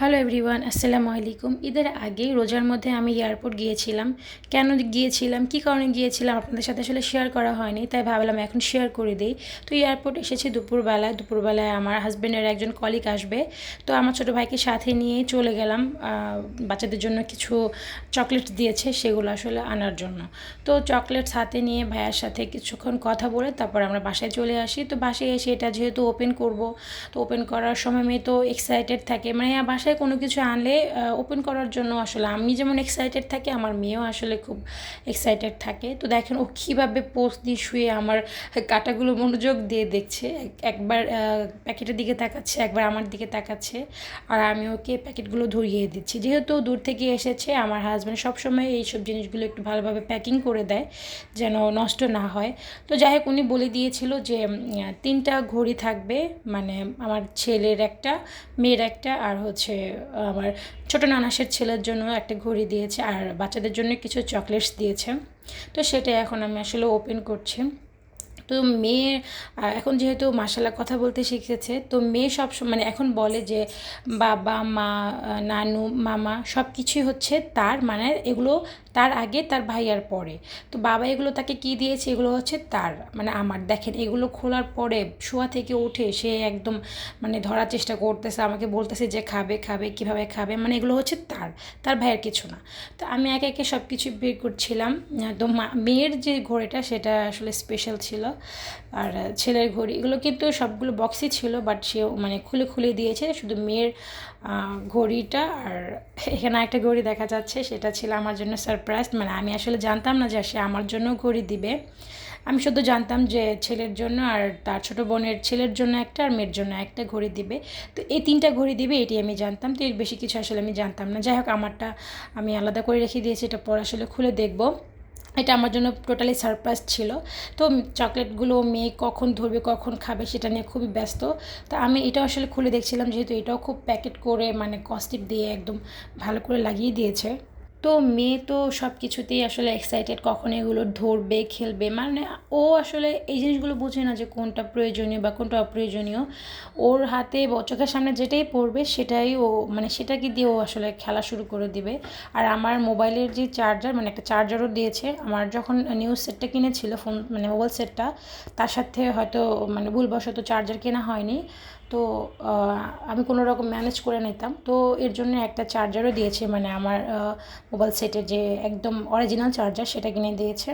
Hello everyone আসসালামু আলাইকুম ঈদের আগে রোজার মধ্যে আমি এয়ারপোর্ট গিয়েছিলাম। কেন গিয়েছিলাম? কী কারণে গিয়েছিলাম? আপনাদের সাথে আসলে শেয়ার করা হয়নি, তাই ভাবলাম এখন শেয়ার করে দিই। তো এয়ারপোর্ট এসেছি দুপুরবেলায় দুপুরবেলায় আমার হাজব্যান্ডের একজন কলিক আসবে। তো আমার ছোটো ভাইকে সাথে নিয়ে চলে গেলাম। বাচ্চাদের জন্য কিছু চকলেট দিয়েছে, সেগুলো আসলে আনার জন্য। তো চকলেট সাথে নিয়ে ভাইয়ার সাথে কিছুক্ষণ কথা বলে তারপর আমরা বাসায় চলে আসি। তো বাসায় এসে এটা যেহেতু ওপেন করব, তো ওপেন করার সময় মেয়ে তো এক্সাইটেড থাকে। মানে বাসায় কোনো কিছু আনলে ওপেন করার জন্য আসলে আমি যেমন এক্সাইটেড থাকি, আমার মেয়েও আসলে খুব এক্সাইটেড থাকে। তো দেখেন ও কীভাবে পোস্ট দিয়ে শুয়ে আমার কাটাগুলো মনোযোগ দিয়ে দেখছে একবার প্যাকেটের দিকে তাকাচ্ছে, একবার আমার দিকে তাকাচ্ছে, আর আমি ওকে প্যাকেটগুলো ধরিয়ে দিচ্ছি। যেহেতু দূর থেকে এসেছে, আমার হাজব্যান্ড সবসময় এইসব জিনিসগুলো একটু ভালোভাবে প্যাকিং করে দেয়, যেন নষ্ট না হয়। তো যাই হোক, উনি বলে দিয়েছিল যে তিনটা ঘড়ি থাকবে মানে আমার ছেলের একটা, মেয়ের একটা, আর হচ্ছে আমার ছোটো নানাসের ছেলের জন্য একটা ঘড়ি দিয়েছে আর বাচ্চাদের জন্য কিছু চকলেটস দিয়েছে। তো সেটা এখন আমি আসলে ওপেন করছি। তো মেয়ে এখন যেহেতু মাসাল্লাহ কথা বলতে শিখেছে, তো মেয়ে সব মানে এখন বলে যে বাবা, মা নানু, মামা সব কিছুই হচ্ছে তার মানে এগুলো তার আগে, তার ভাইয়ার পরে। তো বাবা এগুলো তাকে কি দিয়েছে? এগুলো হচ্ছে তার মানে আমার। দেখেন, এগুলো খোলার পরে শোয়া থেকে উঠে সে একদম মানে ধরার চেষ্টা করতেছে, আমাকে বলতেছে যে খাবে খাবে, কীভাবে খাবে মানে এগুলো হচ্ছে তার তার ভাইয়ের কিছু না। তো আমি একে একে সব কিছু বের করছিলাম। তো মেয়ের যে ঘড়িটা সেটা আসলে স্পেশাল ছিল। আর ছেলের ঘড়ি, এগুলো কিন্তু সবগুলো বক্সই ছিল বাট সে মানে খুলে খুলে দিয়েছে, শুধু মেয়ের ঘড়িটা আর এখানে একটা ঘড়ি দেখা যাচ্ছে, সেটা ছিল আমার জন্য সারপ্রাইজ মানে আমি আসলে জানতাম না যে সে আমার জন্য ঘড়ি দিবে। আমি শুধু জানতাম যে ছেলের জন্য আর তার ছোটো বোনের ছেলের জন্য একটা আর মেয়ের জন্য একটা ঘড়ি দিবে। তো এই তিনটা ঘড়ি দিবে, এটি আমি জানতাম, তো এর বেশি কিছু আসলে আমি জানতাম না। যাই হোক, আমারটা আমি আলাদা করে রেখে দিয়েছি, এটা পর আসলে খুলে দেখব। এটা আমার জন্য টোটালি সারপ্রাইজ ছিল। তো চকলেটগুলো মেয়ে কখন ধরবে, কখন খাবে সেটা নিয়ে খুবই ব্যস্ত। তো আমি এটা আসলে খুলে দেখছিলাম, যেহেতু এটাও খুব প্যাকেট করে মানে কস্টিক দিয়ে একদম ভালো করে লাগিয়ে দিয়েছে। তো মেয়ে তো সব কিছুতেই আসলে এক্সাইটেড কখন এগুলো ধরবে, খেলবে। মানে ও আসলে এই জিনিসগুলো বোঝে না যে কোনটা প্রয়োজনীয় বা কোনটা অপ্রয়োজনীয়। ওর হাতে চোখের সামনে যেটাই পড়বে সেটাই ও মানে সেটাকে দিয়ে ও আসলে খেলা শুরু করে দিবে। আর আমার মোবাইলের যে চার্জার মানে একটা চার্জারও দিয়েছে, আমার যখন নিউজ সেটটা কিনেছিল ফোন মানে মোবাইল সেটটা তার সাথে হয়তো মানে ভুলবশত চার্জার কেনা হয়নি। তো আমি কোনো রকম ম্যানেজ করে নিতাম। তো এর জন্য একটা চার্জারও দিয়েছে মানে আমার মোবাইল সেটের যে একদম অরিজিনাল চার্জার সেটা কিনে দিয়েছে।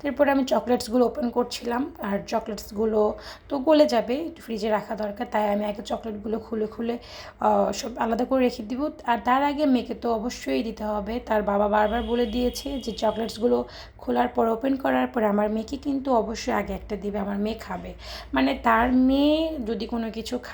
তারপরে আমি চকলেটসগুলো ওপেন করছিলাম, আর চকলেটসগুলো তো গলে যাবে ফ্রিজে রাখা দরকার, তাই আমি আগে চকলেটগুলো খুলে খুলে সব আলাদা করে রেখে দিব। আর তার আগে মেয়েকে তো অবশ্যই দিতে হবে। তার বাবা বারবার বলে দিয়েছে যে চকলেটসগুলো খোলার পর ওপেন করার পর আমার মেয়েকে কিন্তু অবশ্যই আগে একটা দিবে, আমার মেয়ে খাবে। মানে তার মেয়ে যদি কোনো কিছু খায়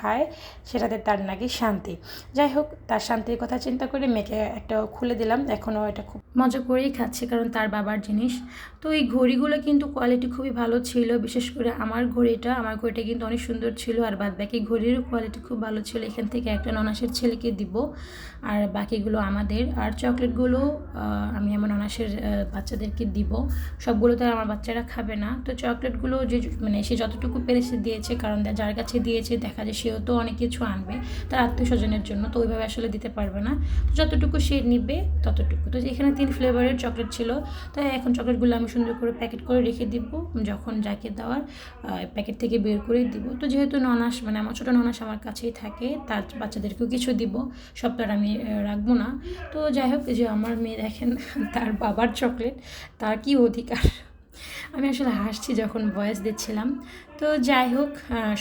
সেটাতে তার নাকি শান্তি। যাই হোক তার শান্তির কথা চিন্তা করে মেয়েকে একটা খুলে দিলাম। এখনও এটা খুব মজা করেই খাচ্ছে, কারণ তার বাবার জিনিস। তো এই ঘড়িগুলো কিন্তু কোয়ালিটি খুবই ভালো ছিল, বিশেষ করে আমার ঘড়িটা। আমার ঘড়িটা কিন্তু অনেক সুন্দর ছিল, আর বাদ বাকি ঘড়িরও কোয়ালিটি খুব ভালো ছিল। এখান থেকে একটা ননাসের ছেলেকে দিব, আর বাকিগুলো আমাদের। আর চকলেটগুলো আমি আমার ননাসের বাচ্চাদেরকে দিব। সবগুলো তো আমার বাচ্চারা খাবে না। তো চকলেটগুলো যে মানে সে যতটুকু পেরেছে দিয়েছে, কারণ যার কাছে দিয়েছে, দেখা যায় সেও তো অনেক কিছু আনবে, তার আত্মীয় স্বজনের জন্য, তো ওইভাবে আসলে দিতে পারবে না। তো যতটুকু সে নিবে, ততটুকু। তো এখানে তিন ফ্লেভারের চকলেট ছিল। তাই এখন চকলেটগুলো আমি সুন্দর করে প্যাকেট করে রেখে দিব, যখন যাকে দেওয়ার প্যাকেট থেকে বের করে দিব। তো যেহেতু ননাস মানে আমার ছোটো ননাস আমার কাছেই থাকে, তার বাচ্চাদেরকেও কিছু দিব, সব তো আর আমি রাখব না। তো যাই হোক যে আমার মেয়ে দেখেন, তার বাবার চকলেট তার কি অধিকার? আমি আসলে হাসছি যখন ভয়েস দিচ্ছিলাম। তো যাই হোক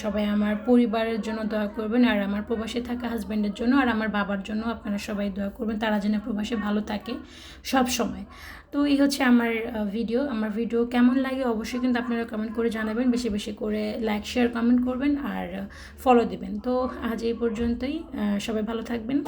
সবাই আমার পরিবারের জন্য দোয়া করবেন, আর আমার প্রবাসে থাকা হাজব্যান্ডের জন্য, আর আমার বাবার জন্য আপনারা সবাই দোয়া করবেন, তারা যেন প্রবাসে ভালো থাকে সব সময়। তো এই হচ্ছে আমার ভিডিও আমার ভিডিও কেমন লাগে অবশ্যই কিন্তু আপনারা কমেন্ট করে জানাবেন, বেশি বেশি করে লাইক শেয়ার কমেন্ট করবেন, আর ফলো দিবেন। তো আজ এই পর্যন্তই সবাই ভালো থাকবেন।